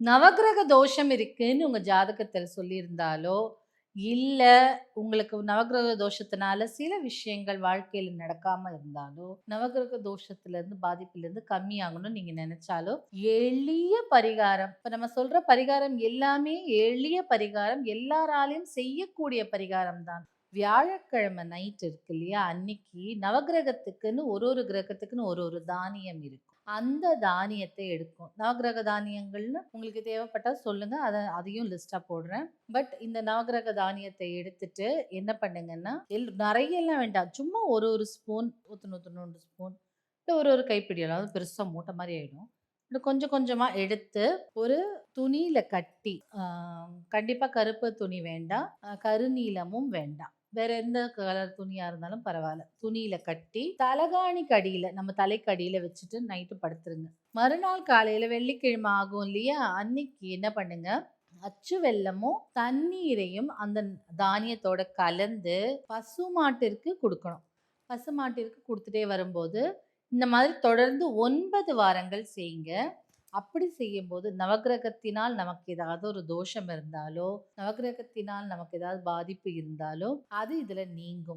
நவக்கிரக தோஷம் இருக்குன்னு உங்க ஜாதகத்தில் சொல்லியிருந்தாலோ, இல்ல உங்களுக்கு நவக்கிரக தோஷத்தினால சில விஷயங்கள் வாழ்க்கையில நடக்காம இருந்தாலோ, நவக்கிரக தோஷத்துலேருந்து பாதிப்பிலிருந்து கம்மியாகணும்னு நீங்க நினச்சாலோ எளிய பரிகாரம். இப்ப நம்ம சொல்ற பரிகாரம் எல்லாமே எளிய பரிகாரம். எல்லாராலையும் செய்யக்கூடிய பரிகாரம் தான். வியாழக்கிழமை நைட் இருக்கு இல்லையா? அன்னைக்கு நவக்கிரகத்துக்குன்னு ஒரு ஒரு கிரகத்துக்குன்னு ஒரு ஒரு தானியம் இருக்கும். அந்த தானியத்தை எடுக்கும். நவகிரக தானியங்கள்னு உங்களுக்கு தேவைப்பட்டால் சொல்லுங்கள் அதை அதையும் லிஸ்ட்டாக போடுறேன். பட் இந்த நவகிரக தானியத்தை எடுத்துட்டு என்ன பண்ணுங்கன்னா, எல் நிறையெல்லாம் வேண்டாம். சும்மா ஒரு ஒரு ஸ்பூன் ஊற்று ஊத்தணுண்டு ஸ்பூன். இல்லை ஒரு ஒரு கைப்பிடி அதாவது பெருசாக மூட்டை மாதிரி ஆகிடும் இன்னும் கொஞ்சம் கொஞ்சமாக எடுத்து ஒரு துணியில் கட்டி, கண்டிப்பாக கருப்பு துணி வேண்டாம். கருநீளமும் கருநீலமும் வேண்டாம். வேற எந்த கலர் துணியா இருந்தாலும் பரவாயில்ல துணியில கட்டி, தலகாணிக்கு அடியில நம்ம தலைக்கடியில வச்சுட்டு நைட்டு படுத்துருங்க. மறுநாள் காலையில வெள்ளிக்கிழமை ஆகும் இல்லையா? அன்னைக்கு என்ன பண்ணுங்க, அச்சு வெள்ளமும் தண்ணீரையும் அந்த தானியத்தோட கலந்து பசுமாட்டிற்கு கொடுக்கணும் பசுமாட்டிற்கு கொடுத்துட்டே வரும்போது, இந்த மாதிரி தொடர்ந்து ஒன்பது வாரங்கள் செய்யுங்க. அப்படி செய்யும்போது நவக்கிரகத்தினால் நமக்கு ஏதாவது ஒரு தோஷம் இருந்தாலோ, நவக்கிரகத்தினால் நமக்கு ஏதாவது பாதிப்பு இருந்தாலோ, அது இதுல நீங்கும்.